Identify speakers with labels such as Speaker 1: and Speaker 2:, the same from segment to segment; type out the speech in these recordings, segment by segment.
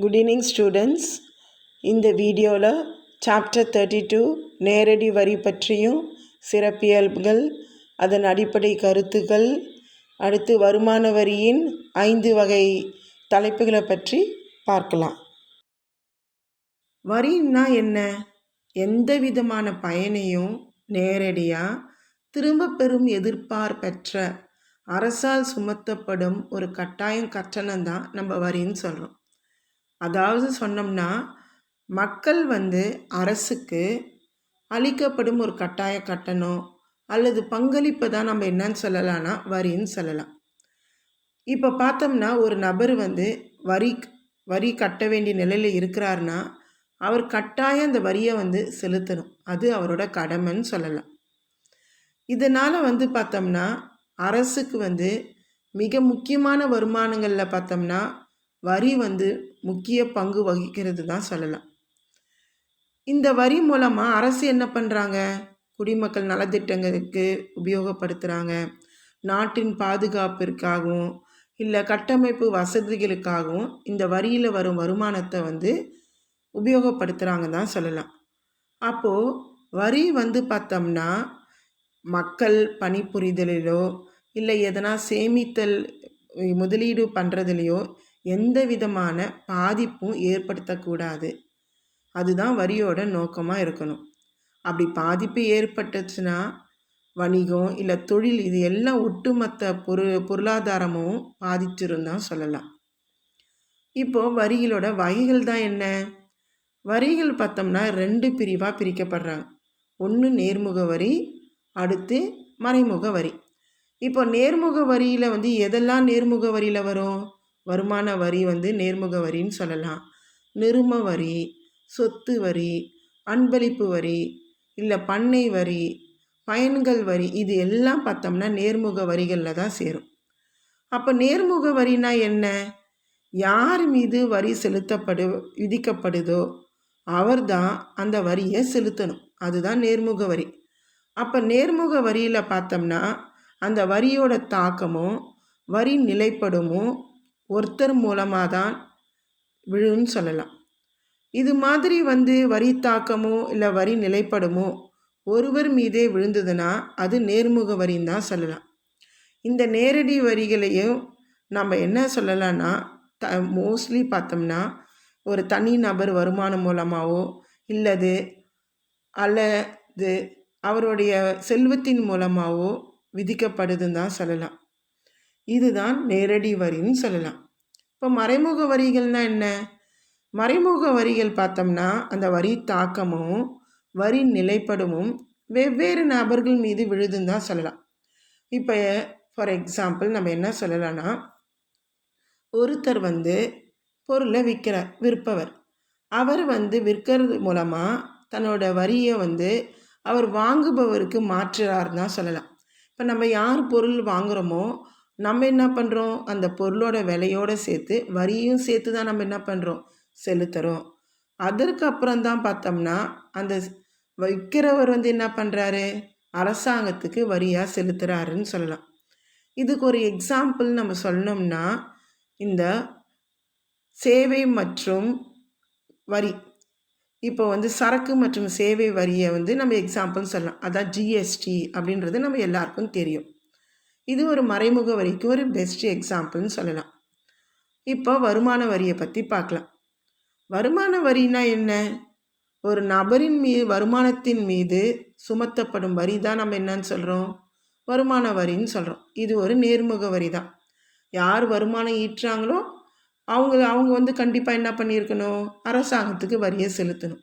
Speaker 1: Good evening students இந்த வீடியோவில் chapter thirty two நேரடி வரி பற்றியும் சிறப்பியல்புகள் அதன் அடிப்படை கருத்துக்கள் அடுத்து வருமான வரியின் ஐந்து வகை தலைப்புகளை பற்றி பார்க்கலாம். வரின்னா என்ன? எந்த விதமான பயனையும் நேரடியாக திரும்ப பெறும் எதிர்பார்ப்பற்ற அரசால் சுமத்தப்படும் ஒரு கட்டாயம் கட்டணம் தான் நம்ம வரின்னு சொல்கிறோம் அதாவது சொன்னோம்னா மக்கள் வந்து அரசுக்கு அளிக்கப்படும் ஒரு கட்டாய கட்டணம் அல்லது பங்களிப்பை தான் நம்ம என்னன்னு சொல்லலாம்னா வரின்னு சொல்லலாம். இப்போ பார்த்தோம்னா ஒரு நபர் வந்து வரி வரி கட்ட வேண்டிய நிலையில் இருக்கிறாருன்னா அவர் கட்டாயம் அந்த வரியை வந்து செலுத்தணும். அது அவரோட கடமைன்னு சொல்லலாம். இதனால் வந்து பார்த்தோம்னா அரசுக்கு வந்து மிக முக்கியமான வருமானங்களில் பார்த்தோம்னா வரி வந்து முக்கிய பங்கு வகிக்கிறது தான் சொல்லலாம். இந்த வரி மூலமாக அரசு என்ன பண்ணுறாங்க குடிமக்கள் நலத்திட்டங்களுக்கு உபயோகப்படுத்துகிறாங்க நாட்டின் பாதுகாப்பிற்காகவும் இல்லை கட்டமைப்பு வசதிகளுக்காகவும் இந்த வரியில் வரும் வருமானத்தை வந்து உபயோகப்படுத்துகிறாங்க தான் சொல்லலாம். அப்போது வரி வந்து பார்த்தோம்னா மக்கள் பணிபுரிதலிலோ இல்லை எதனா சேமித்தல் முதலீடு பண்ணுறதுலையோ எந்த விதமான பாதிப்பும் ஏற்படுத்தக்கூடாது. அதுதான் வரியோட நோக்கமாக இருக்கணும். அப்படி பாதிப்பு ஏற்பட்டுச்சுன்னா வணிகம் இல்லை தொழில் இது எல்லாம் ஒட்டுமொத்த பொரு பொருளாதாரமும் பாதிச்சிருந்தான் சொல்லலாம். இப்போது வரிகளோட வகைகள் தான் என்ன? வரிகள் பார்த்தோம்னா ரெண்டு பிரிவாக பிரிக்கப்படுறாங்க. ஒன்று நேர்முக வரி அடுத்து மறைமுக வரி. இப்போ நேர்முக வரியில் வந்து எதெல்லாம் நேர்முக வரியில் வரும்? வருமான வரி வந்து நேர்முக வரின்னு சொல்லலாம். நிரும வரி சொத்து வரி அன்பளிப்பு வரி இல்லை பண்ணை வரி பயன்கள் வரி இது எல்லாம் பார்த்தோம்னா நேர்முக வரிகளில் தான் சேரும். அப்போ நேர்முக வரினா என்ன? யார் மீது வரி செலுத்தப்படு விதிக்கப்படுதோ அவர் தான் அந்த வரியை செலுத்தணும். அதுதான் நேர்முக வரி. அப்போ நேர்முக வரியில் பார்த்தோம்னா அந்த வரியோட தாக்கமும் வரி நிலைப்படமும் ஒருத்தர் மூலமாக தான் விழுன்னு சொல்லலாம். இது மாதிரி வந்து வரி தாக்கமோ இல்லை வரி நிலைப்படுமோ ஒருவர் மீதே விழுந்ததுன்னா அது நேர்முக வரின்னு தான் சொல்லலாம். இந்த நேரடி வரிகளையும் நம்ம என்ன சொல்லலாம்னா த மோஸ்ட்லி பார்த்தோம்னா ஒரு தனி நபர் வருமானம் மூலமாகவோ இல்லது அல்லது அவருடைய செல்வத்தின் மூலமாகவோ விதிக்கப்படுதுன்னு தான் சொல்லலாம். இதுதான் நேரடி வரின்னு சொல்லலாம். இப்போ மறைமுக வரிகள்னால் என்ன? மறைமுக வரிகள் பார்த்தோம்னா அந்த வரி தாக்கமும் வரி நிலைப்படமும் வெவ்வேறு நபர்கள் மீது விழுதுன்னு தான் சொல்லலாம். இப்போ ஃபார் எக்ஸாம்பிள் நம்ம என்ன சொல்லலாம்னா ஒருத்தர் வந்து பொருளை விற்கிறார் விற்பவர். அவர் வந்து விற்கிறது மூலமாக தன்னோட வரியை வந்து அவர் வாங்குபவருக்கு மாற்றுறாருன்னு தான் சொல்லலாம். இப்போ நம்ம யார் பொருள் வாங்குகிறோமோ நம்ம என்ன பண்ணுறோம் அந்த பொருளோட விலையோடு சேர்த்து வரியும் சேர்த்து தான் நம்ம என்ன பண்ணுறோம் செலுத்துகிறோம் அதற்கு அப்புறம் தான் பார்த்தோம்னா அந்த விற்கிறவர் வந்து என்ன பண்ணுறாரு அரசாங்கத்துக்கு வரியாக செலுத்துகிறாருன்னு சொல்லலாம். இதுக்கு ஒரு எக்ஸாம்பிள் நம்ம சொன்னோம்னா இந்த சேவை மற்றும் வரி. இப்போ வந்து சரக்கு மற்றும் சேவை வரியை வந்து நம்ம எக்ஸாம்பிள் சொல்லலாம். அதான் ஜிஎஸ்டி அப்படின்றது நம்ம எல்லாருக்கும் தெரியும். இது ஒரு மறைமுக வரிக்கு ஒரு பெஸ்ட் எக்ஸாம்பிள்னு சொல்லலாம். இப்போ வருமான வரியை பற்றி பார்க்கலாம். வருமான வரினா என்ன? ஒரு நபரின் மீது வருமானத்தின் மீது சுமத்தப்படும் வரி தான் நம்ம என்னன்னு சொல்கிறோம் வருமான வரின்னு சொல்கிறோம் இது ஒரு நேர்முக வரி தான் யார் வருமானம் ஈட்டுறாங்களோ அவங்க அவங்க வந்து கண்டிப்பாக என்ன பண்ணியிருக்கணும்? அரசாங்கத்துக்கு வரியை செலுத்தணும்.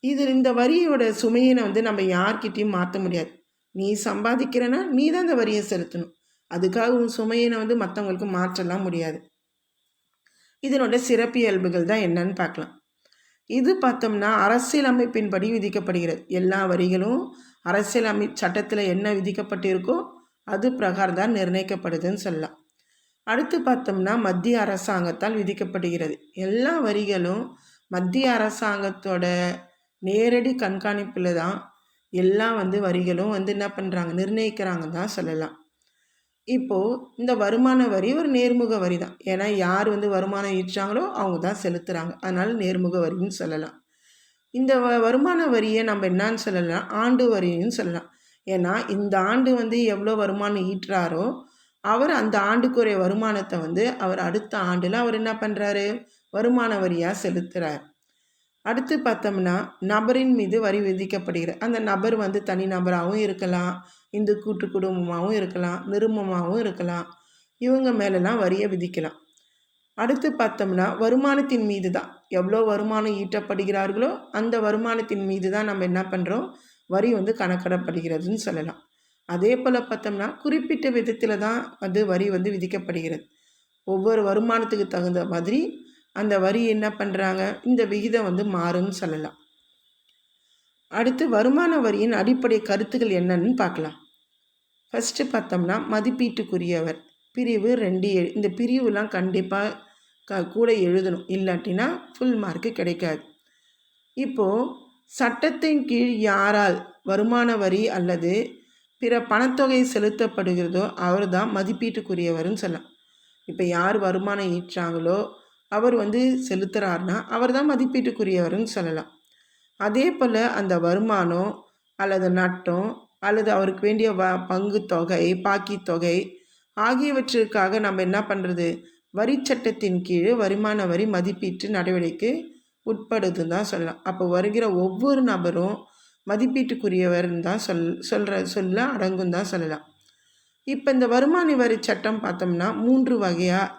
Speaker 1: இது இந்த வரியோட சுமையினை வந்து நம்ம யார்கிட்டையும் மாற்ற முடியாது. நீ சம்பாதிக்கிறனா நீ தான் அந்த வரியை செலுத்தணும். அதுக்காக உன் சுமையினை வந்து மற்றவங்களுக்கு மாற்றலாம் முடியாது. இதனோட சிறப்பியல்புகள் தான் என்னன்னு பார்க்கலாம். இது பார்த்தோம்னா அரசியலமைப்பின்படி விதிக்கப்படுகிறது. எல்லா வரிகளும் அரசியலமை சட்டத்தில் என்ன விதிக்கப்பட்டிருக்கோ அது பிரகாரம் தான் நிர்ணயிக்கப்படுதுன்னு சொல்லலாம். அடுத்து பார்த்தோம்னா மத்திய அரசாங்கத்தால் விதிக்கப்படுகிறது. எல்லா வரிகளும் மத்திய அரசாங்கத்தோட நேரடி கண்காணிப்பில் தான் எல்லாம் வந்து வரிகளும் வந்து என்ன பண்ணுறாங்க நிர்ணயிக்கிறாங்கன்னு தான் சொல்லலாம். இப்போது இந்த வருமான வரி ஒரு நேர்முக வரி தான் ஏன்னா யார் வந்து வருமானம் ஈட்டுறாங்களோ அவங்க தான் செலுத்துகிறாங்க அதனால் நேர்முக வரின்னு சொல்லலாம். இந்த வ வருமான வரியை நம்ம என்னான்னு சொல்லலாம்? ஆண்டு வரின்னு சொல்லலாம். ஏன்னா இந்த ஆண்டு வந்து எவ்வளோ வருமானம் ஈட்டுறாரோ அவர் அந்த ஆண்டுக்குரிய வருமானத்தை வந்து அவர் அடுத்த ஆண்டில் அவர் என்ன பண்ணுறாரு வருமான வரியாக செலுத்துகிறார் அடுத்து பார்த்தோம்னா நபரின் மீது வரி விதிக்கப்படுகிறது அந்த நபர் வந்து தனி நபராகவும் இருக்கலாம். இந்து கூட்டு குடும்பமாகவும் இருக்கலாம் நிருமமாகவும் இருக்கலாம். இவங்க மேலெலாம் வரியை விதிக்கலாம். அடுத்து பார்த்தோம்னா வருமானத்தின் மீது தான் எவ்வளோ வருமானம் ஈட்டப்படுகிறார்களோ அந்த வருமானத்தின் மீது தான் நம்ம என்ன பண்ணுறோம் வரி வந்து கணக்கிடப்படுகிறதுன்னு சொல்லலாம். அதே போல் பார்த்தோம்னா குறிப்பிட்ட விதத்தில் தான் வந்து வரி வந்து விதிக்கப்படுகிறது. ஒவ்வொரு வருமானத்துக்கு தகுந்த மாதிரி அந்த வரி என்ன பண்ணுறாங்க இந்த விகிதம் வந்து மாறும்னு சொல்லலாம். அடுத்து வருமான வரியின் அடிப்படை கருத்துக்கள் என்னன்னு பார்க்கலாம். ஃபஸ்ட்டு பார்த்தோம்னா மதிப்பீட்டுக்குரியவர். பிரிவு ரெண்டு இந்த பிரிவுலாம் கண்டிப்பாக க கூட எழுதணும். இல்லாட்டினா ஃபுல் மார்க்கு கிடைக்காது. இப்போது சட்டத்தின் கீழ் யாரால் வருமான வரி அல்லது பிற பணத்தொகை செலுத்தப்படுகிறதோ அவர் தான் மதிப்பீட்டுக்குரியவர்னு சொல்லலாம். இப்போ யார் வருமானம் ஈற்றாங்களோ அவர் வந்து செலுத்துகிறாருன்னா அவர் தான் மதிப்பீட்டுக்குரியவர்னு சொல்லலாம். அதே போல் அந்த வருமானம் அல்லது நட்டம் அல்லது அவருக்கு வேண்டிய வ பங்கு தொகை பாக்கி தொகை ஆகியவற்றிற்காக நம்ம என்ன பண்ணுறது வரி சட்டத்தின் கீழ் வருமான வரி மதிப்பீட்டு நடவடிக்கை உட்படுதுன்னு தான் சொல்லலாம். அப்போ வருகிற ஒவ்வொரு நபரும் மதிப்பீட்டுக்குரியவர்னு தான் சொல் சொல்கிற சொல்ல அடங்கும் தான் சொல்லலாம். இப்போ இந்த வருமான வரி சட்டம் பார்த்தோம்னா மூன்று வகையாக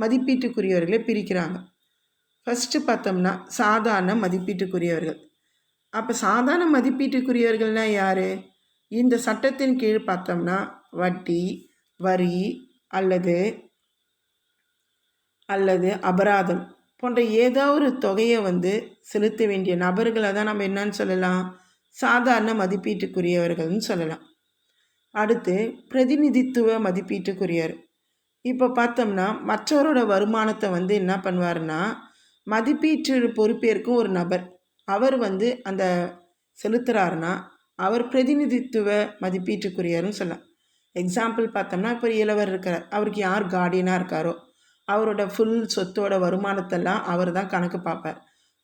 Speaker 1: மதிப்பீட்டுக்குரியவர்களை பிரிக்கிறாங்க. ஃபஸ்ட்டு பார்த்தோம்னா சாதாரண மதிப்பீட்டுக்குரியவர்கள். அப்போ சாதாரண மதிப்பீட்டுக்குரியவர்கள்னால் யார்? இந்த சட்டத்தின் கீழ் பார்த்தோம்னா வட்டி வரி அல்லது அல்லது அபராதம் போன்ற ஏதோ ஒரு தொகையை வந்து செலுத்த வேண்டிய நபர்களை தான் நம்ம என்னன்னு சொல்லலாம்? சாதாரண மதிப்பீட்டுக்குரியவர்கள்னு சொல்லலாம். அடுத்து பிரதிநிதித்துவ மதிப்பீட்டுக்குரியவர். இப்போ பார்த்தோம்னா மற்றவரோட வருமானத்தை வந்து என்ன பண்ணுவாருன்னா மதிப்பீட்டு பொறுப்பேற்கும் ஒரு நபர். அவர் வந்து அந்த செலுத்துகிறாருன்னா அவர் பிரதிநிதித்துவ மதிப்பீட்டுக்குரியர்னு சொல்லலாம். எக்ஸாம்பிள் பார்த்தோம்னா இப்போ இளவர் இருக்கிறார். அவருக்கு யார் கார்டியனாக இருக்காரோ அவரோட ஃபுல் சொத்தோட வருமானத்தெல்லாம் அவர் தான் கணக்கு பார்ப்பார்.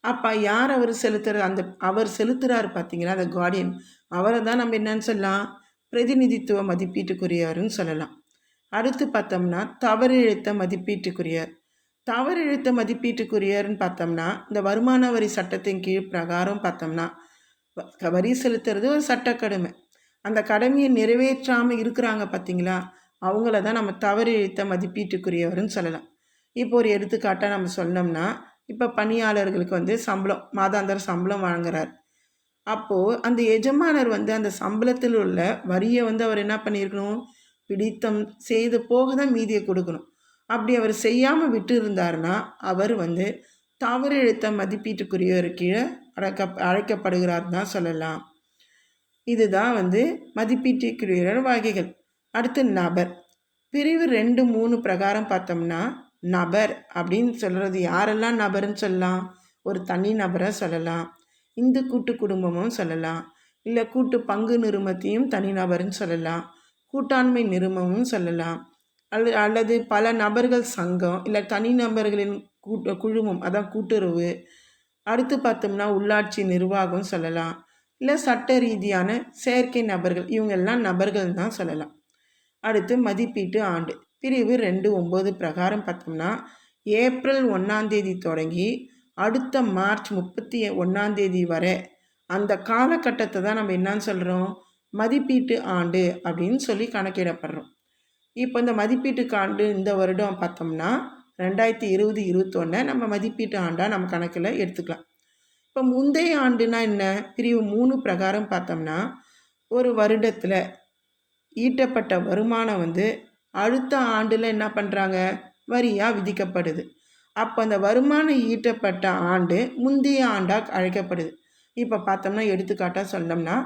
Speaker 1: அப்போ யார் அவர் செலுத்துகிற அந்த அவர் செலுத்துகிறாரு பார்த்தீங்கன்னா அந்த கார்டியன் அவரை தான் நம்ம என்னன்னு சொல்லலாம்? பிரதிநிதித்துவ மதிப்பீட்டுக்குரியவர்னு சொல்லலாம். அடுத்து பார்த்தோம்னா தவறிழுத்த மதிப்பீட்டுக்குரியர் தவறிழுத்த மதிப்பீட்டுக்குரியர்னு பார்த்தோம்னா இந்த வருமான வரி சட்டத்தின் கீழ் பிரகாரம் பார்த்தோம்னா வரி செலுத்துறது ஒரு சட்டக்கடுமை அந்த கடமையை நிறைவேற்றாமல் இருக்கிறாங்க பார்த்தீங்களா? அவங்கள தான் நம்ம தவறிழுத்த மதிப்பீட்டுக்குரியவர்னு சொல்லலாம். இப்போ ஒரு எடுத்துக்காட்டாக நம்ம சொன்னோம்னா இப்போ பணியாளர்களுக்கு வந்து சம்பளம் மாதாந்திர சம்பளம் வழங்குறார். அப்போது அந்த எஜமானர் வந்து அந்த சம்பளத்தில் உள்ள வரியை வந்து அவர் என்ன பண்ணியிருக்கணும்? பிடித்தம் செய்து போக தான் மீதியை கொடுக்கணும். அப்படி அவர் செய்யாமல் விட்டு இருந்தாருன்னா அவர் வந்து தவறு எழுத்த மதிப்பீட்டுக்குரியவர் கீழே அழைக்க அழைக்கப்படுகிறார் தான் சொல்லலாம். இதுதான் வந்து மதிப்பீட்டுக்குரிய வகைகள் அடுத்து நபர். பிரிவு ரெண்டு மூணு பிரகாரம் பார்த்தோம்னா நபர் அப்படின்னு சொல்கிறது யாரெல்லாம் நபர்னு சொல்லலாம்? ஒரு தனி நபரை சொல்லலாம். இந்து கூட்டு குடும்பமும் சொல்லலாம். இல்லை கூட்டு பங்கு நிறுமத்தையும் தனிநபர்னு சொல்லலாம். கூட்டாண்மை நிறுவனமும் சொல்லலாம். அல்லது அல்லது பல நபர்கள் சங்கம் இல்லை தனிநபர்களின் கூட்ட குழுமம் அதான் கூட்டுறவு. அடுத்து பார்த்தோம்னா உள்ளாட்சி நிர்வாகம் சொல்லலாம். இல்லை சட்ட ரீதியான செயற்கை நபர்கள் இவங்கெல்லாம் நபர்கள் தான் சொல்லலாம். அடுத்து மதிப்பீட்டு ஆண்டு. பிரிவு ரெண்டு ஒம்பது பிரகாரம் பார்த்தோம்னா ஏப்ரல் ஒன்றாந்தேதி தொடங்கி அடுத்த மார்ச் முப்பத்தி ஒன்றாந்தேதி வரை. அந்த காலகட்டத்தை தான் நம்ம என்னன்னு சொல்கிறோம் மதிப்பீட்டு ஆண்டு அப்படின்னு சொல்லி கணக்கிடப்படுறோம். இப்போ இந்த மதிப்பீட்டுக்கு ஆண்டு இந்த வருடம் பார்த்தோம்னா ரெண்டாயிரத்தி இருபது இருபத்தொன்னை நம்ம மதிப்பீட்டு ஆண்டாக நம்ம கணக்கில் எடுத்துக்கலாம். இப்போ முந்தைய ஆண்டுனா என்ன? பிரிவு மூணு பிரகாரம் பார்த்தோம்னா ஒரு வருடத்தில் ஈட்டப்பட்ட வருமானம் வந்து அடுத்த ஆண்டில் என்ன பண்ணுறாங்க வரியாக விதிக்கப்படுது. அப்போ அந்த வருமானம் ஈட்டப்பட்ட ஆண்டு முந்தைய ஆண்டாக அழைக்கப்படுது. இப்போ பார்த்தோம்னா எடுத்துக்காட்டாக சொன்னோம்னா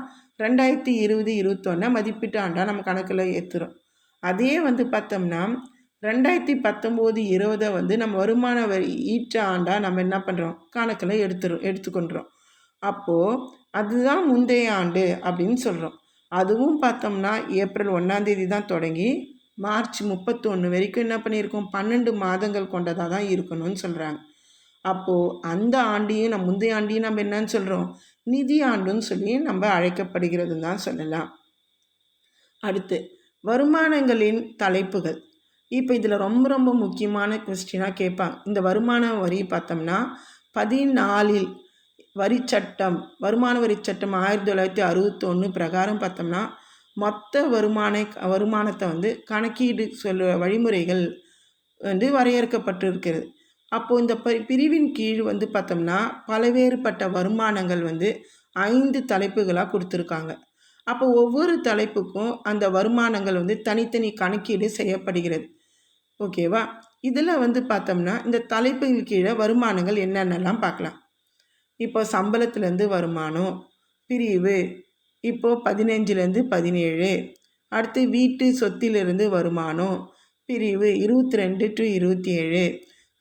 Speaker 1: ரெண்டாயிரத்தி இருபது இருபத்தொன்னா மதிப்பீட்டு ஆண்டாக நம்ம கணக்கில் ஏற்றுறோம் அதே வந்து பார்த்தோம்னா ரெண்டாயிரத்தி பத்தொம்போது இருபதை வந்து நம்ம வருமான வரி ஈட்ட ஆண்டாக நம்ம என்ன பண்ணுறோம் கணக்கில் எடுத்துறோம் எடுத்துக்கொண்டுறோம் அப்போது அதுதான் முந்தைய ஆண்டு அப்படின்னு சொல்கிறோம் அதுவும் பார்த்தோம்னா ஏப்ரல் ஒன்றாந்தேதி தான் தொடங்கி மார்ச் முப்பத்தொன்று வரைக்கும் என்ன பண்ணியிருக்கோம்? பன்னெண்டு மாதங்கள் கொண்டதாக தான் இருக்கணும்னு சொல்கிறாங்க அப்போது அந்த ஆண்டையும் நம்ம முந்தைய ஆண்டையும் நம்ம என்னன்னு சொல்கிறோம் நிதி ஆண்டுன்னு சொல்லி நம்ம அழைக்கப்படுகிறதுன்னு தான் சொல்லலாம். அடுத்து வருமானங்களின் தலைப்புகள். இப்போ இதில் ரொம்ப ரொம்ப முக்கியமான கொஸ்டினாக கேட்பாங்க. இந்த வருமான வரி பார்த்தோம்னா பதினாலில் வரி சட்டம் வருமான வரி சட்டம் ஆயிரத்தி தொள்ளாயிரத்தி அறுபத்தொன்று பிரகாரம் பார்த்தோம்னா மொத்த வருமான வருமானத்தை வந்து கணக்கீடு சொல்ல வழிமுறைகள் வந்து வரையறுக்கப்பட்டிருக்கிறது. அப்போது இந்த ப பிரிவின் கீழ் வந்து பார்த்தோம்னா பலவேறுபட்ட வருமானங்கள் வந்து ஐந்து தலைப்புகளாக கொடுத்துருக்காங்க. அப்போ ஒவ்வொரு தலைப்புக்கும் அந்த வருமானங்கள் வந்து தனித்தனி கணக்கீடு செய்யப்படுகிறது. ஓகேவா? இதில் வந்து பார்த்தோம்னா இந்த தலைப்புகள் கீழே வருமானங்கள் என்னென்னலாம் பார்க்கலாம். இப்போ சம்பளத்துலேருந்து வருமானம் பிரிவு இப்போது பதினஞ்சுலேருந்து பதினேழு அடுத்து வீட்டு சொத்திலிருந்து வருமானம் பிரிவு இருபத்தி ரெண்டு டு இருபத்தி ஏழு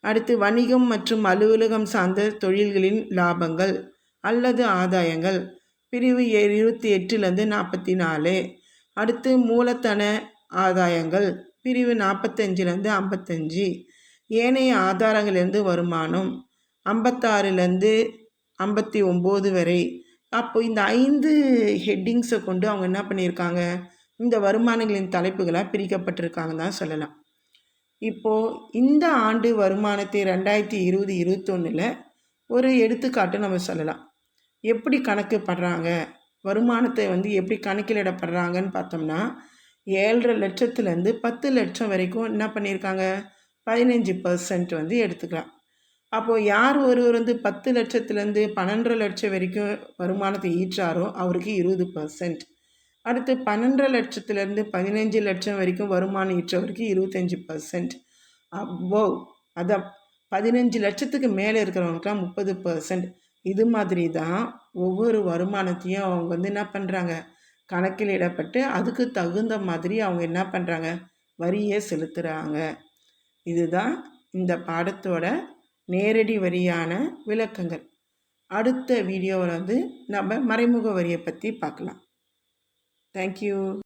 Speaker 1: அடுத்து வணிகம் மற்றும் அலுவலகம் சார்ந்த தொழில்களின் லாபங்கள் அல்லது ஆதாயங்கள். பிரிவு இருபத்தி எட்டுலேருந்து நாற்பத்தி நாலு அடுத்து மூலத்தன ஆதாயங்கள் பிரிவு நாற்பத்தஞ்சிலேருந்து ஐம்பத்தஞ்சு. ஏனைய ஆதாரங்கள்லேருந்து வருமானம் ஐம்பத்தாறுலேருந்து ஐம்பத்தி ஒம்பது வரை. அப்போ இந்த ஐந்து ஹெட்டிங்ஸை கொண்டு அவங்க என்ன பண்ணியிருக்காங்க? இந்த வருமானங்களின் தலைப்புகளாக பிரிக்கப்பட்டிருக்காங்க தான் சொல்லலாம். இப்போது இந்த ஆண்டு வருமானத்தை ரெண்டாயிரத்தி இருபது இருபத்தொன்னில் ஒரு எடுத்துக்காட்டு நம்ம சொல்லலாம். எப்படி கணக்கு படுறாங்க வருமானத்தை வந்து எப்படி கணக்கிலிடப்படுறாங்கன்னு பார்த்தோம்னா ஏழரை லட்சத்துலேருந்து பத்து லட்சம் வரைக்கும் என்ன பண்ணியிருக்காங்க? பதினஞ்சு பர்சன்ட் வந்து எடுத்துக்கலாம். அப்போது யார் ஒருவர் வந்து பத்து லட்சத்துலேருந்து பன்னெண்டரை லட்சம் வரைக்கும் வருமானத்தை ஈற்றாரோ அவருக்கு இருபது பர்சன்ட் அடுத்து பன்னெண்டரை லட்சத்துலேருந்து பதினஞ்சு லட்சம் வரைக்கும் வருமானம் ஈற்றவருக்கு இருபத்தஞ்சி பர்சன்ட் அவ்வோ அதான் பதினஞ்சு லட்சத்துக்கு மேலே இருக்கிறவங்களுக்குலாம் முப்பது பர்சன்ட் இது மாதிரி தான் ஒவ்வொரு வருமானத்தையும் அவங்க வந்து என்ன பண்ணுறாங்க கணக்கில் இடப்பட்டு அதுக்கு தகுந்த மாதிரி அவங்க என்ன பண்ணுறாங்க வரியை செலுத்துகிறாங்க இதுதான் இந்த பாடத்தோட நேரடி வரியான விளக்கங்கள். அடுத்த வீடியோவில் வந்து நம்ம மறைமுக வரியை பற்றி பார்க்கலாம். Thank you.